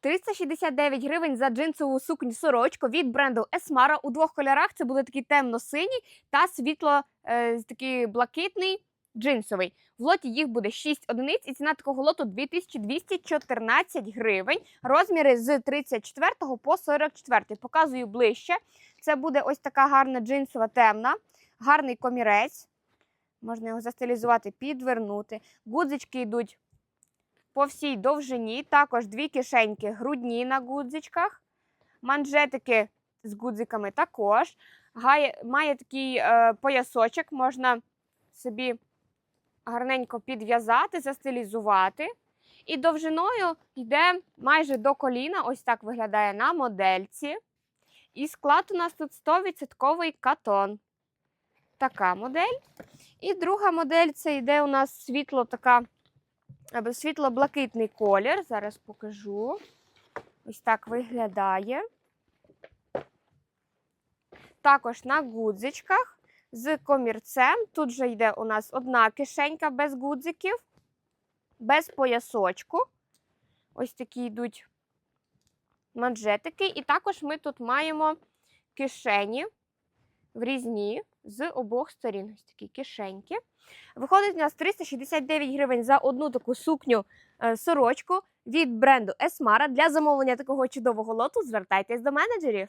369 гривень за джинсову сукню сорочку від бренду Esmara. У двох кольорах це буде такий темно-синій та світло е, такий блакитний джинсовий. В лоті їх буде 6 одиниць і ціна такого лоту 2214 гривень. Розміри з 34 по 44. Показую ближче. Це буде ось така гарна джинсова темна, гарний комірець. Можна його застилізувати, підвернути. Гудзички йдуть по всій довжині. Також дві кишеньки грудні на гудзичках. Манжетики з гудзиками також. Гає, має такий е, поясочок, можна собі гарненько підв'язати, застилізувати. І довжиною йде майже до коліна. Ось так виглядає на модельці. І склад у нас тут 100% катон. Така модель. І друга модель це йде у нас світло така світло-блакитний колір. Зараз покажу. Ось так виглядає. Також на гудзичках з комірцем. Тут же йде у нас одна кишенька без гудзиків, без поясочку. Ось такі йдуть манжетики. І також ми тут маємо кишені в різні з обох сторін. Ось такі кишеньки. Виходить у нас 369 гривень за одну таку сукню е, сорочку від бренду Esmara. Для замовлення такого чудового лоту звертайтесь до менеджерів.